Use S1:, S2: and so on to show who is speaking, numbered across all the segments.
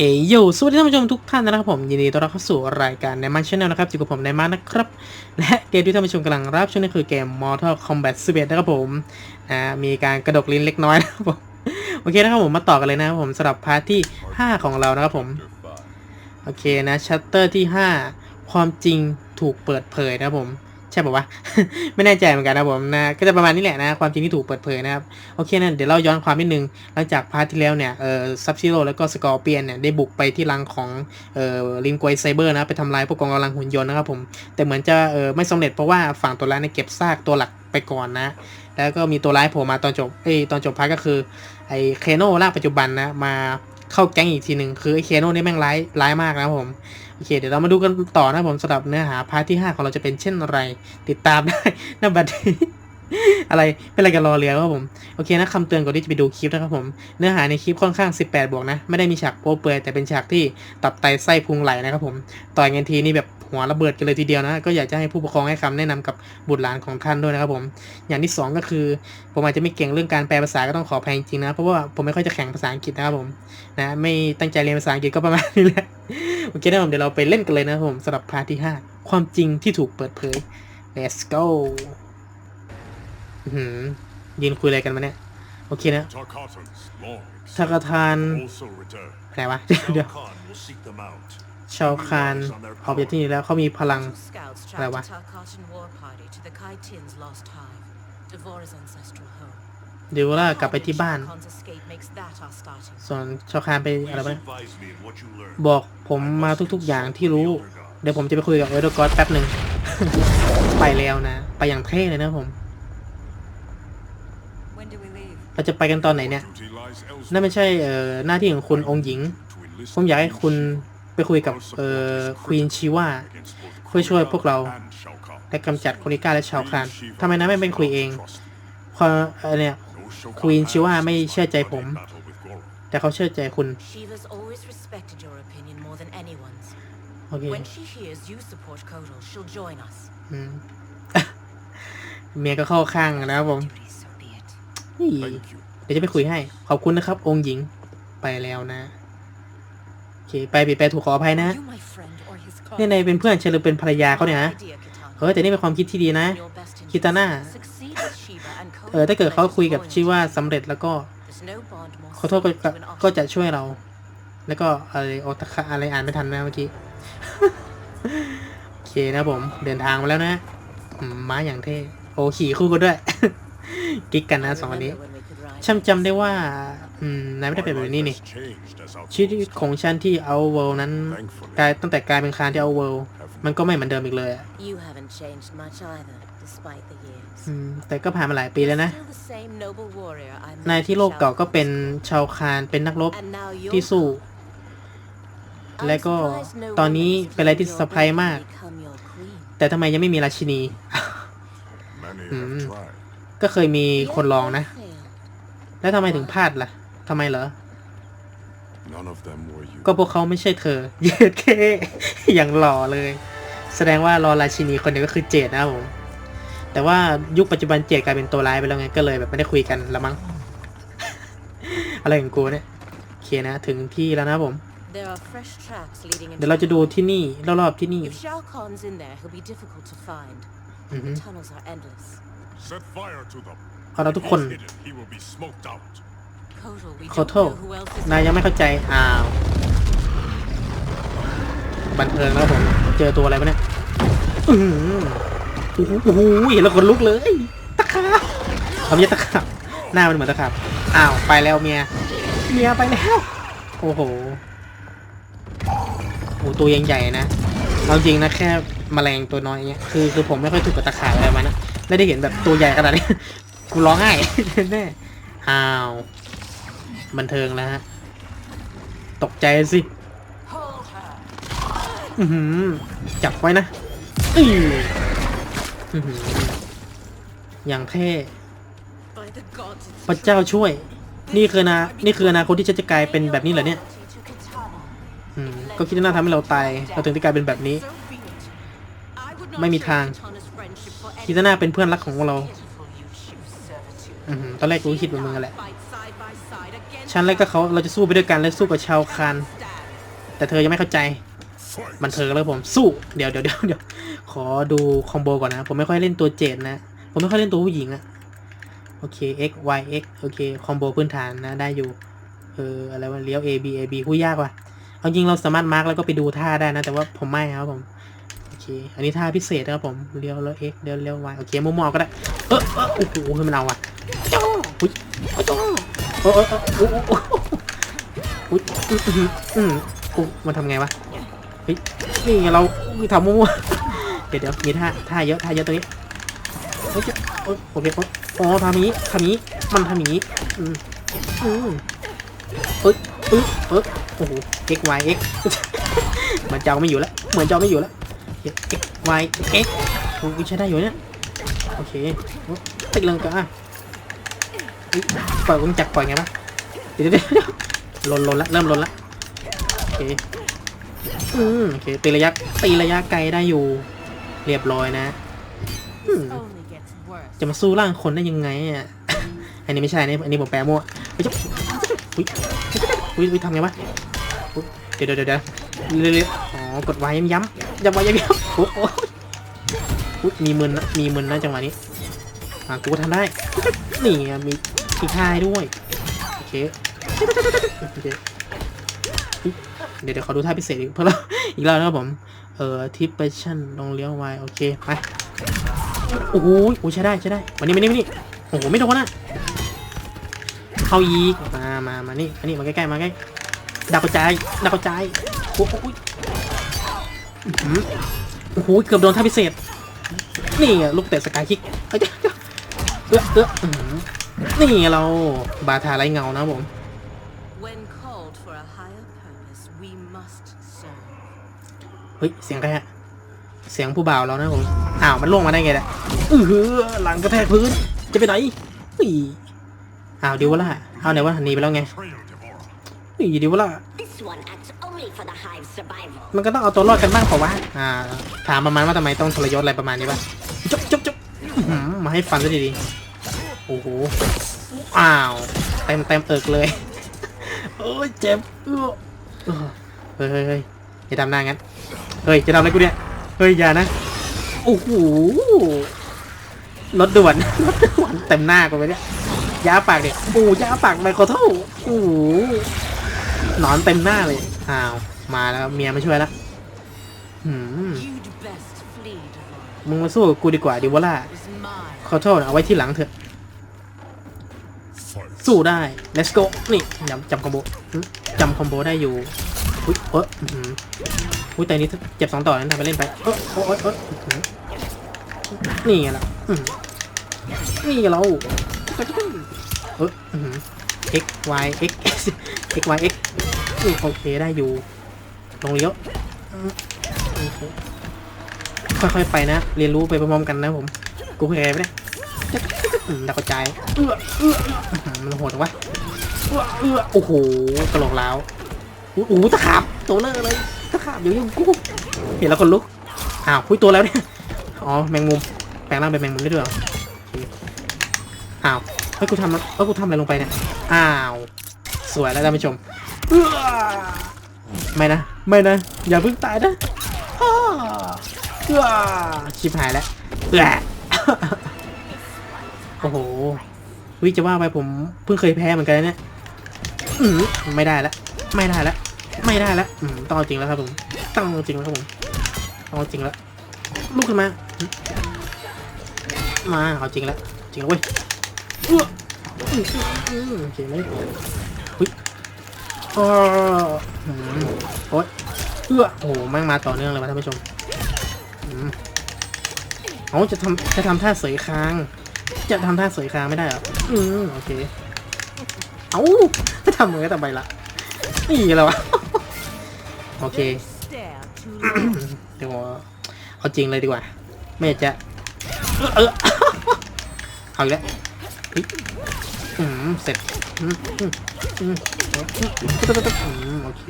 S1: เอโยสวัสดีท่านผู้ชมทุกท่านนะครับผม ยินดีต้อนรับเข้าสู่รายการในมันชแนลนะครับอยู่กับผมในมันนะครับ และเกมที่ท่านผู้ชมกำลังรับชมนี่คือเกม Mortal Kombat 11 นะครับผมอ่ามีการกระดกลิ้นเล็กน้อยนะครับผมโอเคนะครับผมมาต่อกันเลยนะครับผมสำหรับพาร์ทที่ 5 ของเรานะครับผมโอเคนะชัตเตอร์ที่ 5 ความจริงถูกเปิดเผยนะครับผม ใช่ป่าวะ ไม่แน่ใจเหมือนกันนะผมนะ ก็จะประมาณนี้แหละนะ ความจริงที่ถูกเปิดเผยนะครับ โอเคนะเดี๋ยวเราย้อนความนิดนึง หลังจากพาร์ทที่แล้วเนี่ย เอ่อ ซับซิโร่แล้วก็สกอร์เปียนเนี่ย ได้บุกไปที่รังของ เอ่อ ลินกวยไซเบอร์นะ ไปทำลายพวกกองกำลังหุ่นยนต์นะครับผม แต่เหมือนจะ เอ่อ ไม่สำเร็จเพราะว่าฝั่งตัวร้ายเนี่ยเก็บซากตัวหลักไปก่อนนะ แล้วก็มีตัวร้ายโผล่มาตอนจบ เอ้ย ตอนจบพาร์ทก็คือ ไอ้เคโน่ร่างปัจจุบันนะ มา เข้าแก๊งอีกทีหนึ่งคือไอ้เคโน่นี่แม่งร้ายร้ายมากนะผม โอเค เดี๋ยวเรามาดูกันต่อนะผมสำหรับเนื้อหาพาร์ทที่ 5 ของเราจะเป็นเช่นไร ติดตามได้นะบัดนี้ อะไรเป็นอะไรกันรอเรือครับผม โอเคนะคำเตือนก่อนที่จะไปดูคลิปนะครับผม เนื้อหาในคลิปค่อนข้าง 18 บวกนะ ไม่ได้มีฉากโป๊เปลือยแต่เป็นฉากที่ตับไตไส้พุงไหลนะครับผม ต่อยกันทีนี่แบบหัวระเบิดกันเลยทีเดียวนะ ก็อยากจะให้ผู้ปกครองให้คำแนะนำกับบุตรหลานของท่านด้วยนะครับผม อย่างที่สองก็คือ ผมอาจจะไม่เก่งเรื่องการแปลภาษาก็ต้องขออภัยจริงนะเพราะว่าผมไม่ค่อยจะแข่งภาษาอังกฤษนะครับผมนะไม่ตั้งใจเรียนภาษาอังกฤษก็ประมาณนี้แหละโอเคนะผมเดี๋ยวเราไปเล่นกันเลยนะครับผมสำหรับพาร์ทที่ 5 ความจริงที่ถูกเปิดเผย let's go หือยืนคุยอะไรกันมาเนี่ย โอเคนะ
S2: Tarkatans, long
S1: ทากาทาน
S2: also return.
S1: อะไรวะ เดี๋ยวเดี๋ยว
S2: Shao Kahn will seek them out.
S1: ชาวคานออกจากที่นี่แล้วเขามีพลัง
S3: Scouts
S1: อะไร
S3: tracked
S1: วะ
S3: a Tarkatan war party to the Kai Tin's lost hive, Devora's ancestral home.
S1: เดี๋ยวล่ากลับไปที่บ้าน
S3: Shao Kahn's escape makes that our starting
S1: ส่วนชาวคานไปอะไร
S2: Please
S1: วะ
S2: advise me in what you learn.
S1: บอกผมมาทุก ๆ อย่างที่รู้ เดี๋ยวผมจะไปคุยกับเอลเดอร์กอสแป๊บหนึ่ง ไปแล้วนะ ไปอย่างเท่เลยนะผม
S3: When do we leave?
S1: เราจะไปกันตอนไหนเนี่ย
S2: Duty lies elsewhere.
S1: นั่นไม่ใช่เอ่อหน้าที่ของคุณองค์หญิง
S2: To enlist
S1: ผมอยากให้คุณไปคุยกับ
S2: our support
S1: เอ่อ
S2: is
S1: ควีน
S2: critical
S1: ชิว่า
S2: against both
S1: เพื่อช่วยพวกเรา
S2: Kuroda and Shao Kahn.
S1: และกำจัดโคนิก้าและชาวคาน
S2: Queen Shiva
S1: ทำไมนะไม่เป็นคุยเอง
S2: cannot trust me.
S1: เพราะเอ่อเนี่ย
S2: No Shao Kahn
S1: ควีนชิว่า
S2: has
S1: ไม่เชื่อใจผม
S2: but a battle with Goro.
S1: แต่เขาเชื่อใจคุณ
S3: Shiva's always respected your opinion more than anyone's.
S1: โอเค
S3: When she hears you support Kotal, she'll join us.
S1: อืมเมียก็เข้าข้างนะครับผม นี่
S2: Thank you.
S1: เดี๋ยวจะไปคุยให้ ขอบคุณนะครับ องค์หญิงไปแล้วนะโอเคไปผิดไปถูกขออภัยนะ
S3: You my friend or his
S1: เนี่ยในเป็นเพื่อนเชลหรือเป็นภรรยาเขาเนี่ยนะ
S3: idea, Kitana.
S1: เฮ้ยแต่นี่เป็นความคิดที่ดีนะ
S3: Your best interests.
S1: Kitana.
S3: Succeed with Shiva and Kotal
S1: เออถ้าเกิดเขาคุยกับ
S3: will
S1: ชื่อว่าสำเร็จแล้วก็
S3: There's no bond more
S1: ขอโทษก็
S3: sacred
S1: ก็
S3: to an
S1: ก็จะ
S3: offspring.
S1: ช่วยเรา แล้วก็อะไรโอตะคะอะไรอ่านไม่ทันนะเมื่อกี้โอเคนะผมเดินทางมาแล้วนะอืมม้าอย่างเท่โอ้ขี่คู่กันด้วย กิ๊กกันนะ
S3: I
S1: สองคนนี้
S3: remember when we could ride
S1: ช่ำจำได้ว่า อืมนายไม่ได้เป็นแบบนี้นี่
S2: My life has changed as our
S1: ชีวิตของฉันที่เอาเวิลนั้นกลายตั้งแต่กลายเป็นคานที่เอาเวิลมันก็ไม่เหมือนเดิมอีกเลยอะ
S3: You haven't changed much either, despite the years.
S1: อืมแต่ก็ผ่านมาหลายปีแล้วนะ
S3: Still the same noble warrior I met
S1: นายที่โลก
S3: in
S1: เก่าก็
S3: Shao
S1: เป็นชาวคานเป็นนักรบ
S3: And now you're
S1: ที่สู้
S3: I'm
S1: และก็
S3: surprised no
S1: ตอนนี้
S3: woman has
S1: เป็นอะไรที่
S3: claimed
S1: เซอ
S3: your
S1: ร์ไพรส์
S3: ability
S1: มาก
S3: to become your queen.
S1: แต่ทำไมยังไม่มีราชินี
S2: Many
S1: Mm.
S2: Have tried.
S1: ก็เคยมีคนลองนะ
S3: Yet they failed.
S1: แล้วทำไมถึงพลาดล่ะทำไมเหรอ
S2: None of them were you.
S1: ก็พวกเขาไม่ใช่เธอ เย็ดเคอย่างหล่อเลย แสดงว่ารอราชินีคนเดียวก็คือเจดนะครับผม แต่ว่ายุคปัจจุบันเจดกลายเป็นตัวร้ายไปแล้วไง ก็เลยแบบไม่ได้คุยกันละมั้ง อะไรของกูเนี่ยโอเคนะ ถึงที่แล้วนะครับผม
S3: There are fresh tracks leading
S1: เดี๋ยว
S3: into
S1: เราจะดูที่นี่รอบๆที่นี่
S3: If Shao Kahn's in there, he'll be difficult to find.
S1: Mhm.
S3: The tunnels are endless.
S2: Set fire to them.
S1: เอาเราทุก
S2: If
S1: คน
S2: he's hidden, he will be smoked out.
S3: Kotal, we
S1: ขอ
S3: don't
S1: โทษ
S3: know who else is
S1: นายยังไม่เข้าใจ อ้าว บันเทิงแล้วผม เจอตัวอะไรปะเนี่ยอือหือโอ้โหโอ้โหเห็นแล้วขนลุกเลย ตะขาบเอาไม่ใช่ตะขาบหน้ามันเหมือนตะขาบอ้าว ไปแล้วเมีย เมียไปแล้ว โอ้โหโอ้ตัวยังใหญ่นะ เอาจริงนะแค่แมลงตัวน้อยเงี้ย คือคือผมไม่ค่อยถูกกับตะขาบอะไรมานะ ไม่ได้เห็นแบบตัวใหญ่ขนาดนี้ กูร้องไห้แน่อ้าวบันเทิงแล้วฮะ ตกใจสิอือหือจับไว้นะอื้ออือหือย่างเท่พระเจ้าช่วย นี่คือนา นี่คืออนาคตที่ฉันจะกลายเป็นแบบนี้เหรอเนี่ยอืมก็คิดว่าน่าทำให้เราตาย เราถึงได้กลายเป็นแบบนี้ ไม่มีทาง
S3: Kitana's friendship for
S1: คิดว่าน่าเป็นเพื่อนรักของเราอือหือตอนแรกกูคิดเหมือนมึงแหละ ฉันแล้วก็เขาเราจะสู้ไปด้วยกันและสู้กับชาวคาน แต่เธอยังไม่เข้าใจ
S2: Fight.
S1: บันเทิงแล้วผมสู้ เดี๋ยวเดี๋ยวเดี๋ยวเดี๋ยวขอดูคอมโบก่อนนะ ผมไม่ค่อยเล่นตัวเจดนะ ผมไม่ค่อยเล่นตัวผู้หญิงอะโอเค x y x โอเค คอมโบพื้นฐานนะ ได้อยู่ เออ อะไรวะ เลี้ยว a b a b ผู้ยากว่ะ เอาจริงเราสามารถมาร์กแล้วก็ไปดูท่าได้นะ แต่ว่าผมไม่ครับผม อเคอันนี้ท่าพิเศษนะครับผมเลี้ยวแล้ว x เลี้ยวเลี้ยว y โอเคมั่วๆก็ได้เออเออโอ้โหให้มันเอาว่ะจ้าอุ้ยจ้าเออเออออโอ้โหอุ้ยอืมอืมอืมกูมันทำไงวะเฮ้ยนี่ไงเราทำมั่วเดี๋ยวเดี๋ยวมีท่าท่าเยอะท่าเยอะตรงนี้เฮ้ยเจ้าโอ๊ยโอเคโอ๊ยอ๋อทำนี้ทำนี้มันทำนี้อืมอืมเอ้ยเอ้ยเอ้ยโอ้โห x y x เหมือนจอไม่อยู่แล้วเหมือนจอไม่อยู่แล้ว x y x โอ้ยใช้ได้อยู่เนี่ยโอเคติดเรื่องกันปล่อยวงจักรปล่อยไงวะเดี๋ยวเดี๋ยวเดี๋ยวลนลนละเริ่มลนละโอเคอืมโอเคตีระยะตีระยะไกลได้อยู่ เรียบร้อยนะจะมาสู้ร่างคนได้ยังไงอะอันนี้ไม่ใช่อันนี้อันนี้ผมแปลมั่วเฮ้ยจะอุ้ยอุ้ยอุ้ยทำไงวะเดี๋ยวเดี๋ยวเดี๋ยวเดี๋ยวเร็วๆอ๋อกดไว้ย้ำ ย้ำย้ำไว้ย้ำย้ำโอ้โหมีมึนนะมีมึนนะจังหวะนี้อะกูทำได้ นี่มีมีท่าให้ด้วย โอเคเดี๋ยวเดี๋ยวขอดูท่าพิเศษอีกเพื่อเราอีกแล้วนะครับผม เอ่อทิปเปชั่นลงเลี้ยวไวโอเค ไป โอ้โหโอ้ใช้ได้ใช้ได้มานี่มานี่มานี่โอ้โห ไม่โดนนะเข้าอีก มามามานี่มานี่มาใกล้ๆมาใกล้ดาวกระจายดาวกระจายโอ้โห โอ้โหเกือบโดนท่าพิเศษ นี่ไงลูกเตะสกายคิกเอ้ยเอื้อเอื้ออื้อหือนี่ไงเราบาทาไรเงานะครับผม
S3: When called for a higher purpose, we must serve.
S1: เฮ้ย เสียงใครฮะ เสียงผู้บ่าวเรานะผม อ้าว มันล่วงมาได้ไงเนี่ยอือหือหลังกระแทกพื้น จะไปไหนเฮ้ยอ้าวดิวล่ะเอาไหนวะหนีไปแล้วไง
S2: Trail Devora.
S1: เฮ้ยดิวล่ะ
S4: This one acts
S1: มันก็ต้องเอาตัวรอดกันบ้างเปล่าวะอ่า ถามประมาณว่าทำไมต้องทรยศอะไรประมาณนี้ปะจบจบจบมาให้ฟันซะดีๆโอ้โห อ้าว เต็มเต็มเอิกเลย โอ้ยเจ็บเออเฮ้ยเฮ้ยเฮ้ยอย่าทำหน้างั้น เฮ้ย จะทำอะไรกูเนี่ย เฮ้ย อย่านะ โอ้โห รถด่วน รถด่วนเต็มหน้ากูไปเนี่ยยาปากเด็กโอ้ยาปากไมโครเท่าโอ้โหนอนเต็มหน้าเลย อ้าว มาแล้วเมียมาช่วยแล้วหืม
S3: You'd best flee, Devora.
S1: มึงมาสู้กับกูดีกว่าดิวล่า
S3: It is mine.
S1: ขอโทษเอาไว้ที่หลังเถอะ
S2: Fight.
S1: สู้ได้ let's go นี่จำจำคอมโบหึจำคอมโบได้อยู่อุ้ยเอออื้อหืออุ้ยแต่อันนี้เจ็บสองต่อนั้นทำไปเล่นไปเออโอ้ยเอออื้อหือนี่ไงล่ะอื้อหือนี่ไงเราเอออื้อหือ x y x x y x นี่โอเคได้อยู่ ลงเลี้ยวอืมโอเคค่อยๆไปนะ เรียนรู้ไปพร้อมๆกันนะผม กูเคยไปเนี่ยดาวกระจายเอื้อเอื้อมันโหดจังวะเอื้อเอื้อโอ้โหกระโหลกล้าวโอ้โหตะขาบตัวเลอะเลยตะขาบอยู่ยังกูเห็นแล้วคนลุกอ้าวคุยตัวแล้วเนี่ยอ๋อแมงมุมแปลงร่างเป็นแมงมุมได้ด้วยอ้าวเฮ้ยกูทำเฮ้ยกูทำอะไรลงไปเนี่ยอ้าว สวยแล้วท่านผู้ชม ไม่นะ ไม่นะ อย่าเพิ่งตายนะอ้าเออชิบหายแล้วโอ้โห วิจะว่าไปผมเพิ่งเคยแพ้เหมือนกันเนี่ยไม่ได้แล้ว ไม่ได้แล้ว ไม่ได้แล้วต้องจริงแล้วครับผมต้องจริงแล้วครับผมต้องจริงแล้วลุกขึ้นมา มาเอาจริงแล้ว จริงแล้วเว้ยโอเคไหม อุ้ยอ้ออืมโอ๊ยเอื้อโอ้โหแม่งมาต่อเนื่องเลยวะท่านผู้ชมอืมเอาจะทำจะทำท่าเสยคาง จะทำท่าสยคางไม่ได้หรออืมโอเค เอาจะทำมือแต่ใบละนี่แล้ววะโอเคเดี๋ยวเอาจริงเลยดีกว่า ไม่อยากจะเออเอาอีกแล้วเฮ้ยอืมเสร็จ อืมอืมอืมอืมอืมโอเค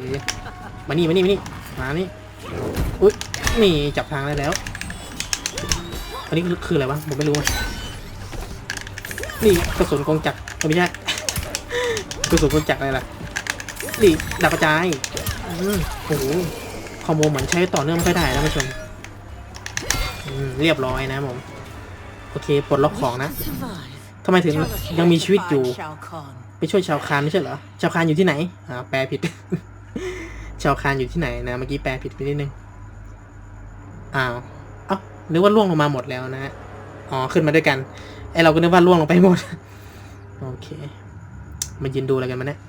S1: มานี่มานี่มานี่มานี่อุ้ยนี่จับทางได้แล้ว อันนี้คืออะไรวะ ผมไม่รู้อะนี่กระสุนกองจักรเอ้ยไม่ใช่กระสุนกองจักรอะไรล่ะนี่ดาวกระจายโอ้โหคอมโบเหมือนใช้ต่อเนื่องไม่ค่อยได้นะผู้ชมอืมเรียบร้อยนะผม โอเค ปลดล็อกของนะทำไมถึงยังมีชีวิตอยู่ ไปช่วยชาวคานไม่ใช่เหรอ ชาวคานอยู่ที่ไหน อ่า แปลผิด ชาวคานอยู่ที่ไหนนะ เมื่อกี้แปลผิดไปนิดนึง อ้าวเอ้านึกว่าล่วงลงมาหมดแล้วนะฮะ อ๋อ ขึ้นมาด้วยกัน ไอเราก็นึกว่าล่วงลงไปหมด โอเคมายืนดูอะไรกันมาเนี่ย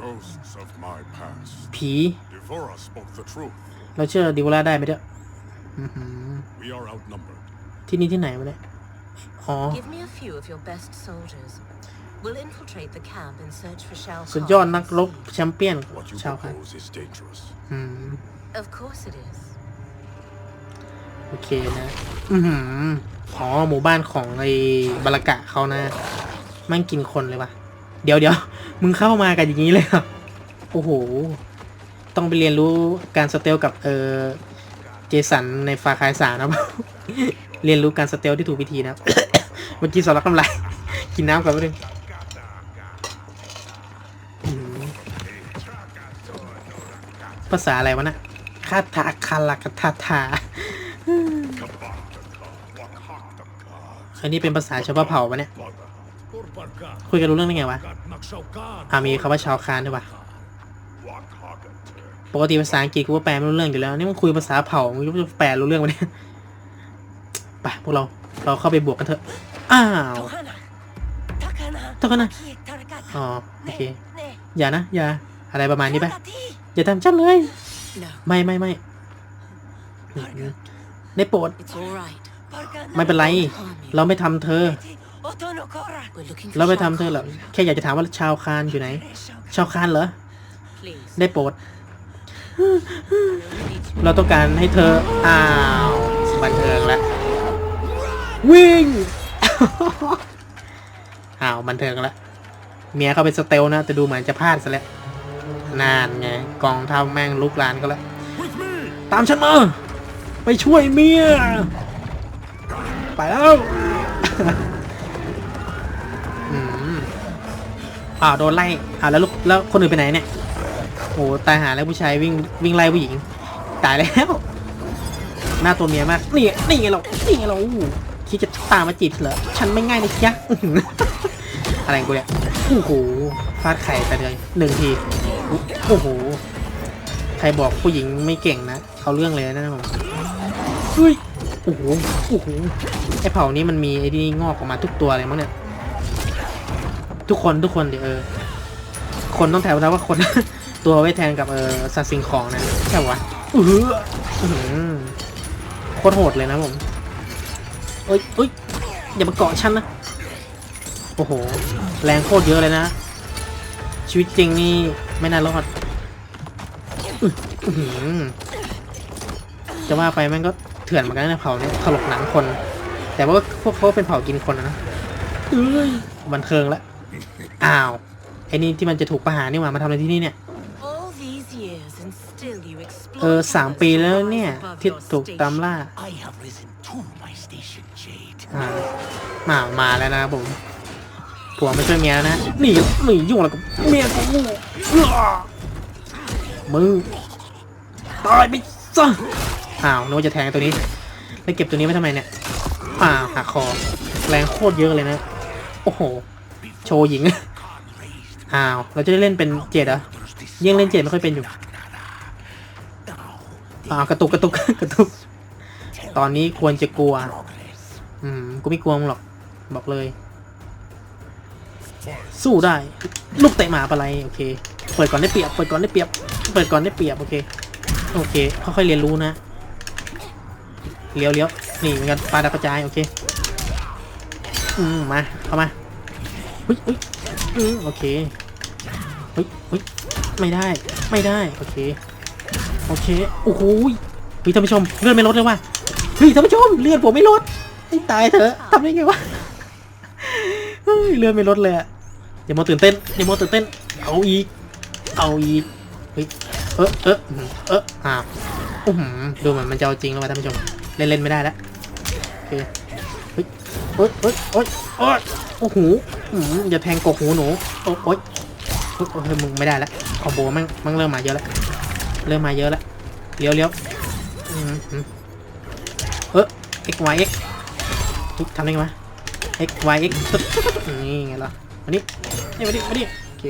S2: Ghosts of my past.
S1: ผี
S2: Devora spoke the truth.
S1: เราเชื่อดิวล่าได้ไหมเนี่ยอื้อหือ
S2: We are outnumbered.
S1: ที่นี่ที่ไหนวะเนี่ย อ๋อ
S3: Give me a few of your best soldiers. We'll infiltrate the camp and search for Shao
S1: สุด
S3: Kahn
S1: ยอด
S3: and
S1: นักรบ
S3: see.
S1: แชมเปี้ยน
S2: What you
S1: ชาวคาน
S2: propose is dangerous.
S1: อืม
S3: Of course it is.
S1: โอเคนะ อือหืออ๋อหมู่บ้านของไอ้บาลากะเขานะมันกินคนเลยวะเดี๋ยวเดี๋ยวมึงเข้ามากันอย่างนี้เลยเหรอโอ้โห ต้องไปเรียนรู้การสเตลกับเออเจสันในฟาคายสานะเรียนรู้การสเตลที่ถูกวิธีนะครับเมื่อกี้สำลักน้ำลายกินน้ำก่อนแป๊บนึง ภาษาอะไรวะนะคาถาคาลากทาทาอันนี้เป็นภาษาชาวบ้านเผ่าปะเนี่ย คุยกันรู้เรื่องได้ไงวะอ่ามีคำว่าชาวคานด้วยวะปกติภาษาอังกฤษกูว่าแปลไม่รู้เรื่องอยู่แล้ว นี่มันคุยภาษาเผ่ามึงจะแปลรู้เรื่องวะเนี่ยไปพวกเรา เราเข้าไปบวกกันเถอะ อ้าวเท่ากันนะอ๋อโอเค อย่านะ อย่า อะไรประมาณนี้ไป อย่าทำฉันเลย
S3: No,
S1: ไม่ไม่ไม่ได้โปรด
S3: it's all right.
S1: ไม่เป็นไร เราไม่ทำเธอ
S3: We're looking for
S1: เราไม่
S3: Shao
S1: ทำเธอหรอก
S3: Kahn.
S1: แค่อยากจะถามว่าชาวคานอยู่ไหน ชาวคานเหรอ
S3: Please.
S1: ได้โปรด
S3: I only need to
S1: เราต้องการให้เธอ อ้าวบันเทิงแล้ววิ่งอ้าวบันเทิงแล้วเมียเขาเป็นสเตลนะแต่ดูเหมือนจะพลาดซะแล้ว นานไงกองทัพแม่งลุกลานก็แล้ว
S2: With me!
S1: ตามฉันมา ไปช่วยเมีย ไปแล้วอืมอ้าวโดนไล่อ้าวแล้วลูกแล้วคนอื่นไปไหนเนี่ยโอ้ตายหาแล้วผู้ชายวิ่งวิ่งไล่ผู้หญิง ตายแล้ว หน้าตัวเมียมาก นี่นี่ไงเรานี่ไงเราอู้คิดจะตามมาจีบเหรอฉันไม่ง่ายนะจ๊ะอื้อหืออะไรของกูเนี่ยโอ้โหฟาดไข่ไปเลยหนึ่งที โอ้โห ใครบอกผู้หญิงไม่เก่งนะ เขาเรื่องเลยนะผมเฮ้ยโอ้โหโอ้โหไอเผ่านี้มันมีไอ้นี่งอกออกมาทุกตัวเลยมั้งเนี่ย ทุกคนทุกคนเดี๋ยวเออ คนต้องแถวนะว่าคน ตัวไว้แทนกับเออสัตว์สิ่งของนะใช่วะเอออื้อหือโคตรโหดเลยนะผมเอ้ยเอ้ยอย่ามาเกาะฉันนะโอ้โห แรงโคตรเยอะเลยนะ ชีวิตจริงนี่ ไม่น่ารอดอื้อหือจะว่าไปแม่งก็เถื่อนเหมือนกันนะเผ่าเนี่ยถลกหนังคน แต่ว่าพวกเขาเป็นเผ่ากินคนนะนะเอ้ยบันเทิงละอ้าวไอ้นี่ที่มันจะถูกประหารนี่หว่ามาทำอะไรที่นี่เนี่ย
S3: All these years and still you
S1: เออ
S3: exploit
S1: สาม
S3: others
S1: ปี
S3: who
S1: แล้ว
S3: rise
S1: เนี่ย
S3: above
S1: ที่
S3: your
S1: ถูกตาม
S3: station.
S1: ล่า
S5: I have risen to my station, Jade.
S1: อ่ามามาแล้วนะครับผม ผัวไม่ช่วยเมียแล้วนะหนีหนียุ่งอะไรกับเมียกูเอื้อมึงตายไปซะอ้าวนึกว่าจะแทงตัวนี้แล้วเก็บตัวนี้ไว้ทำไมเนี่ยอ้าวหักคอ แรงโคตรเยอะเลยนะ โอ้โห โชว์หญิง อ้าว เราจะได้เล่นเป็นเจ็ดเหรอยังเล่นเจ็ดไม่ค่อยเป็นอยู่อ้าวกระตุกกระตุกกระตุก ตอนนี้ควรจะกลัว อืม กูไม่กลัวมึงหรอก บอกเลย สู้ได้ ลูกเตะหมาปะไรโอเค เปิดก่อนได้เปรียบ เปิดก่อนได้เปรียบ เปิดก่อนได้เปรียบ โอเค โอเค ค่อยๆเรียนรู้นะ เลี้ยวเลี้ยวนี่เหมือนกันปลาดาวกระจาย โอเค อืม มา เข้ามาเฮ้ยเฮ้ยอืมโอเคเฮ้ยเฮ้ยไม่ได้ ไม่ได้ โอเค โอเค โอ้โหเฮ้ยท่านผู้ชม เลื่อนไม่ลดเลยว่ะเฮ้ยท่านผู้ชม เลื่อนผมไม่ลดให้ตายเถอะทำได้ไงวะเฮ้ยเลื่อนไม่ลดเลยอะ อย่ามาตื่นเต้นอย่ามาตื่นเต้น เอาอีก เอาอีก เฮ้ย เออเออเอออ้าอื้อหือดูเหมือนมันจะเอาจริงแล้วว่ะท่านผู้ชม เล่นเล่นไม่ได้แล้วโอเคเฮ้ยเฮ้ยเฮ้ยเฮ้ยโอ้ยโอ้โหอื้อหืออย่าแทงกกหูหนูโอ้โอ้ยโอ้ยโอ้ยมึงไม่ได้แล้วคอมโบแม่งแม่งเริ่มมาเยอะแล้ว เริ่มมาเยอะแล้ว เลี้ยวเลี้ยวอืมอืมเออ x y x ทำได้ไงวะ x y x นี่ไงล่ะมา ดินี่มาดิมาดิโอเค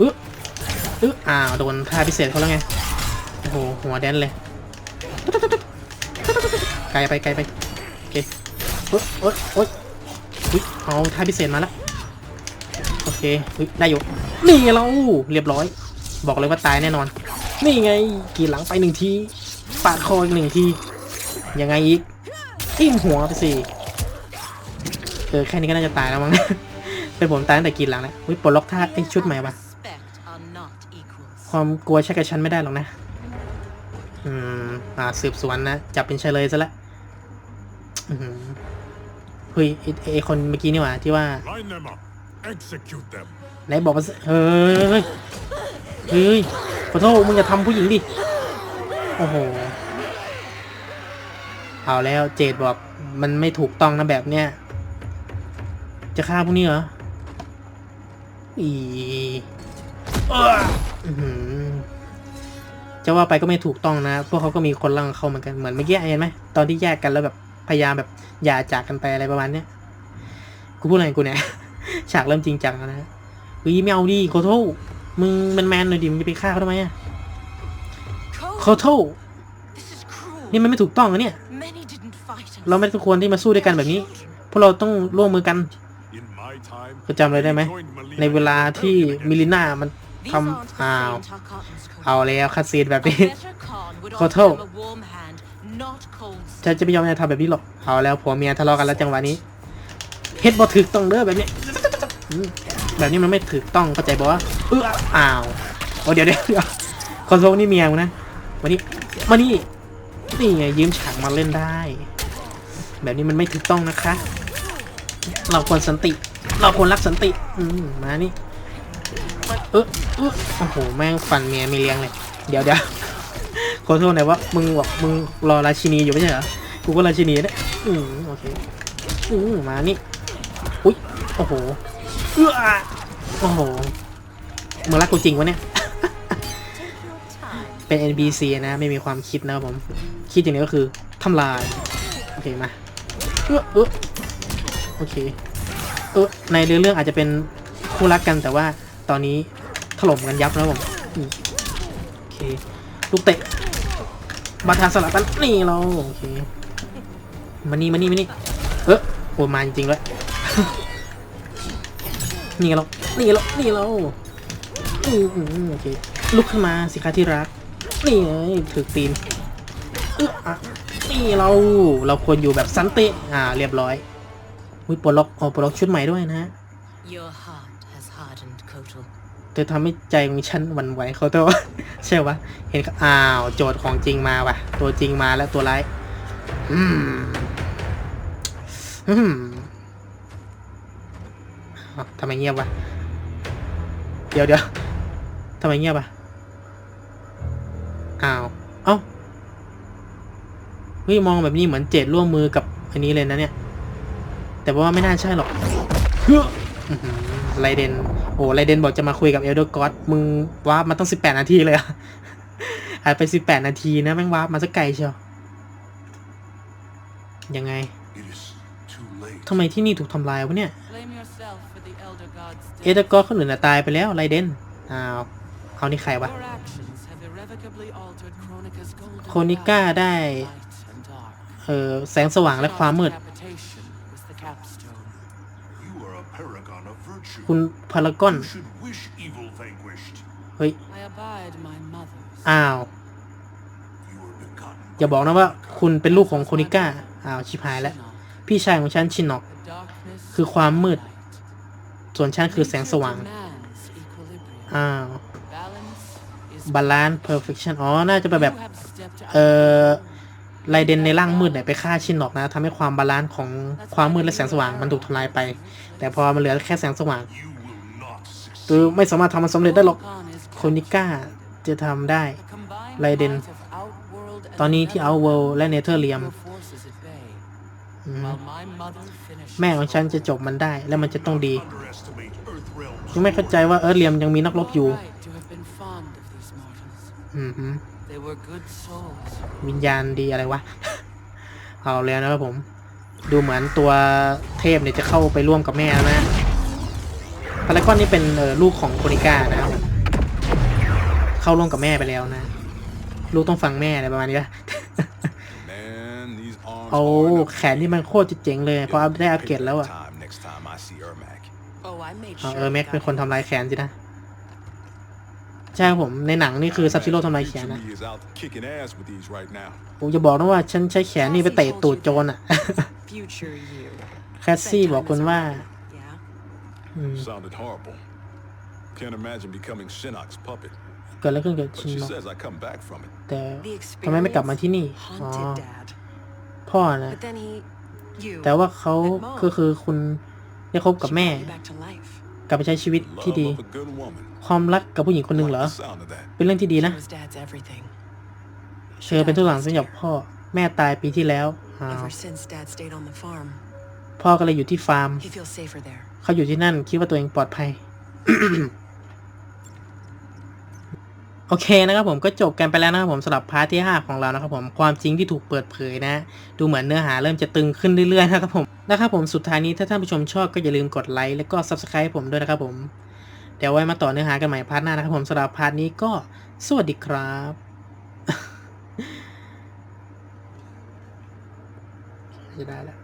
S1: อึ๊อึ๊อ้าวโดนท่าพิเศษเขาแล้วไงโอ้โหหัวแดนเลยตึ๊ดตึ๊ดตึ๊ดตึ๊ดตึ๊ดตึ๊ดไกลไปไกลไปโอเคโอ๊ยโอ๊ยโอ๊ยอุ๊ยเอาท่าพิเศษมาแล้วโอเคอุ๊ยได้อยู่นี่ไงเราเรียบร้อย บอกเลยว่าตายแน่นอน นี่ไงกี่หลังไปหนึ่งทีปาดคออีกหนึ่งทียังไงอีกทิ่มหัวไปสิเออแค่นี้ก็น่าจะตายแล้วมั้ง เป็นผมตายตั้งแต่กินหลังแล้ววิปลดล็อกท่าไอชุดใหม่ปะ
S3: Respect are not equals.
S1: ความกลัวใช้กับฉันไม่ได้หรอกนะ อืมอ่าสืบสวนนะ จับเป็นเฉลยซะละอื้อหือเฮ้ยไอ้ไอคนเมื่อกี้นี่หว่าที่ว่า
S2: Line them up. Execute them.
S1: ไหนบอกว่าเฮ้ยเฮ้ยขอโทษมึงอย่าทำผู้หญิงดิ โอ้โห เอาแล้วเจดบอกมันไม่ถูกต้องนะแบบเนี้ย จะฆ่าพวกนี้เหรอ อีเอ้ออื้อหือจะว่าไปก็ไม่ถูกต้องนะ พวกเขาก็มีคนร่างเขาเหมือนกัน เหมือนเมื่อกี้เห็นไหม ตอนที่แยกกันแล้วแบบพยายามแบบอย่าจากกันไปอะไรประมาณเนี้ย กูพูดอะไรของกูเนี่ย ฉากเริ่มจริงจังแล้วนะวีไม่เอาดิโคโทมึงแมนแมนๆหน่อยดิ มึงจะไปฆ่าเขาทำไมอะโคโท
S3: This is cruel.
S1: นี่มันไม่ถูกต้องนะเนี่ย
S3: Many didn't fight. and
S1: เราไม่ควรที่มาสู้ด้วยกันแบบนี้ พวกเราต้องร่วมมือกัน
S2: In my time,
S1: ก็จำเลยได้ไหม
S2: joined Melina
S1: ในเวลาที่
S2: earlier
S1: มิลิน่ามัน
S3: These
S1: ท
S3: aren't ำ
S1: อ้าว
S3: the Tarkatans, Cody.
S1: เอาแล้วคาซีนแบบ
S3: A
S1: นี้
S3: better Khan would
S1: Khổ
S3: offer
S1: thâu.
S3: them a warm hand, not cold
S1: ฉันจะไม่ยอมให้ทำแบบนี้หรอก เอาแล้วผัวเมียทะเลาะกันแล้วจังหวะนี้เฮ็ดบ่ถึกต้องเด้อแบบนี้อืมแบบนี้มันไม่ถูกต้องเข้าใจบ่เอออ้าวโอ้เดี๋ยวเดี๋ยวเดี๋ยวคอนโซลนี่เมียมึงนะมานี่มานี่นี่ไงยืมฉากมาเล่นได้ แบบนี้มันไม่ถูกต้องนะคะ เราควรสันติ เราควรรักสันติ อืมมานี่เออเออโอ้โห แม่งฟันเมียไม่เลี้ยงเลย เดี๋ยวเดี๋ยวขอโทษหน่อยว่ามึงบอกมึงรอราชินีอยู่ไม่ใช่เหรอ กูก็ราชินีนะอืมโอเค อืมมานี่ อุ้ย โอ้โห เอื้อโอ้โห มึงรักกูจริงวะเนี่ย เป็น NPC นะไม่มีความคิดนะครับผม คิดอย่างนี้ก็คือทำลาย โอเค มา เออเออโอเค เออในเรื่องอาจจะเป็นคู่รักกันแต่ว่าตอนนี้ถล่มกันยับแล้วผมโอเคลูกเตะบาทาสลับกันนี่เราโอเคมานี่มานี่มานี่เออโอ้มาจริงๆเลยนี่เรานี่เรานี่เราอืมอืมโอเคลุกขึ้นมาสิคะที่รัก นี่ไงถือตีนเอออะนี่เราเราควรอยู่แบบสันติอ่าเรียบร้อย วิปลดล็อกอ๋อปลดล็อกชุดใหม่ด้วยนะ
S3: Your heart has hardened, Kotal.
S1: เธอทำให้ใจของฉันหวั่นไหวเขาตัวใช่ปะเห็นเขาอ้าวโจทย์ของจริงมาว่ะ ตัวจริงมาแล้วตัวร้ายอืมอืมอ้าวทำไมเงียบวะเดี๋ยวเดี๋ยวทำไมเงียบวะอ้าวเอ้าเฮ้ยมองแบบนี้เหมือนเจดร่วมมือกับอันนี้เลยนะเนี่ย แต่ว่าไม่น่าใช่หรอกเฮ้ออื้อหือไรเดน โอ้ไรเดนบอกจะมาคุยกับเอลเดอร์กอสมึงวาร์ปมาต้องสิบแปดนาทีเลยอะหายไปสิบแปดนาทีนะแม่งวาร์ปมาสักไกลเชียว ยังไง
S2: It is too late.
S1: ทำไมที่นี่ถูกทำลายวะเนี่ย
S3: Blame yourself for the Elder God's
S1: เอลเดอร์กอสคนอื่นน่ะตายไปแล้วไรเดน อ้าว เอานี่ใครวะ
S6: Your actions have irrevocably altered Chronica's golden
S1: โคนิก้า
S6: balance
S1: ได้
S6: of light and dark.
S1: เออแสงสว่างและความมืด
S6: Decapitation was the capstone.
S2: You are a paragon of virtue.
S1: คุณพารากอน
S2: You should wish evil vanquished.
S1: เฮ้ย
S6: I abide my mother's.
S1: อ้าว
S2: You were begotten
S1: อย่าบอกนะว่าคุณเป็นลูกของโคนิก้า อ้าว ชิบหายแล้ว พี่ชายของฉันชินนอก
S6: The darkness
S1: คือความมืด
S6: of light.
S1: ส่วนฉันคือแสงสว่าง
S6: Nature demands equilibrium.
S1: อ้าว
S6: Balance is
S1: บาลานซ์เพอร์เฟคชันอ๋อ น่าจะเป็นแบบ
S6: You have stepped
S1: เอ่อ
S6: out
S1: ไรเดนในร่างมืดเนี่ยไปฆ่าชินนอกนะทำให้ความบาลานซ์ของความมืดและแสงสว่างมันถูกทำลายไป แต่พอมันเหลือแค่แสงสว่าง
S2: You will not
S1: คือไม่สามารถทำมันสำเร็จได้หรอกโคนิก้าจะทำได้
S6: The combined
S1: Raiden.
S6: might of Outworld and
S1: ตอนนี้ที่เอาเวลและเนเธอร์เลียม แม่ของฉันจะจบมันได้และมันจะต้องดียังไม่เข้าใจว่าเอิร์ธเลียมยังมีนักรบอยู่ อืม ฮึ
S7: They were good souls.
S1: วิญญาณดีอะไรวะ เอาแล้วนะครับผม ดูเหมือนตัวเทพเนี่ยจะเข้าไปร่วมกับแม่แล้วนะพารากอนนี่เป็นเอ่อลูกของโคนิก้านะครับผมเข้าร่วมกับแม่ไปแล้วนะ ลูกต้องฟังแม่อะไรประมาณนี้ปะ
S2: Man, these arms
S1: โอ้
S2: are enough
S1: แขนนี่มันโคตรจะเจ๋งเลยเพราะอัพได้อัปเกรดแล้วอะ
S2: Time next time I see Ermac.
S7: Oh, I made
S1: เอา
S7: sure.
S1: เออ
S7: he
S1: แม็ก
S7: got
S1: เป็นคน
S7: him.
S1: ทำลายแขนสินะ ใช่ครับผมในหนังนี่คือซับซิโร่ทำลายแขนนะ
S2: Future me is out kicking ass with these right now.
S1: ผมจะบอกนะว่าฉันใช้แขนนี่ไปเตะตูดโจรอะ
S3: Future you.
S1: แคสซี่บอกคุณว่า
S3: Yeah?
S1: อืม
S2: Sounded horrible. Can't imagine becoming Shinnok's puppet.
S1: เกิดอะไรขึ้นกับ
S2: But
S1: ชิน
S2: she
S1: บอก
S2: says I come back from it.
S1: แต่
S3: The
S1: ทำไมไม่กลับมา
S3: experience
S1: ที่นี่อ๋อ
S3: haunted Dad.
S1: พ่อนะ
S3: But then he, you,
S1: แต่ว่าเขา
S3: and Mom,
S1: ก็คือคุณได้คบกับ
S3: she
S1: แม่
S3: brought you back to life.
S1: กลับไปใช้ชีวิต
S2: The
S1: ที่
S2: love
S1: ดี
S2: of a good woman.
S1: ความรักกับผู้หญิงคนหนึ่งเหรอ
S2: Like the sound of that.
S1: เป็นเรื่องที่ดี
S3: She
S1: นะ
S3: was Dad's everything.
S1: เชอเป็นทุกอย่างสำหรับพ่อ แม่ตายปีที่แล้วอ้าว
S3: Ever since Dad stayed on the farm,
S1: พ่อก็เลยอยู่ที่ฟาร์ม
S3: he feels safer there.
S1: เขาอยู่ที่นั่นคิดว่าตัวเองปลอดภัย โอเคนะครับผมก็จบกันไปแล้วนะครับผมสำหรับพาร์ทที่ 5 ของเรานะครับผมความจริงที่ถูกเปิดเผยนะ ดูเหมือนเนื้อหาเริ่มจะตึงขึ้นเรื่อยๆนะครับผมนะครับผมสุดท้ายนี้ถ้าท่านผู้ชมชอบก็อย่าลืมกดไลค์และก็ Subscribe ผมด้วยนะครับผม เดี๋ยวไว้มาต่อเนื้อหากันใหม่พาร์ทหน้านะครับผมสำหรับพาร์ทนี้ก็สวัสดีครับจะได้แล้ว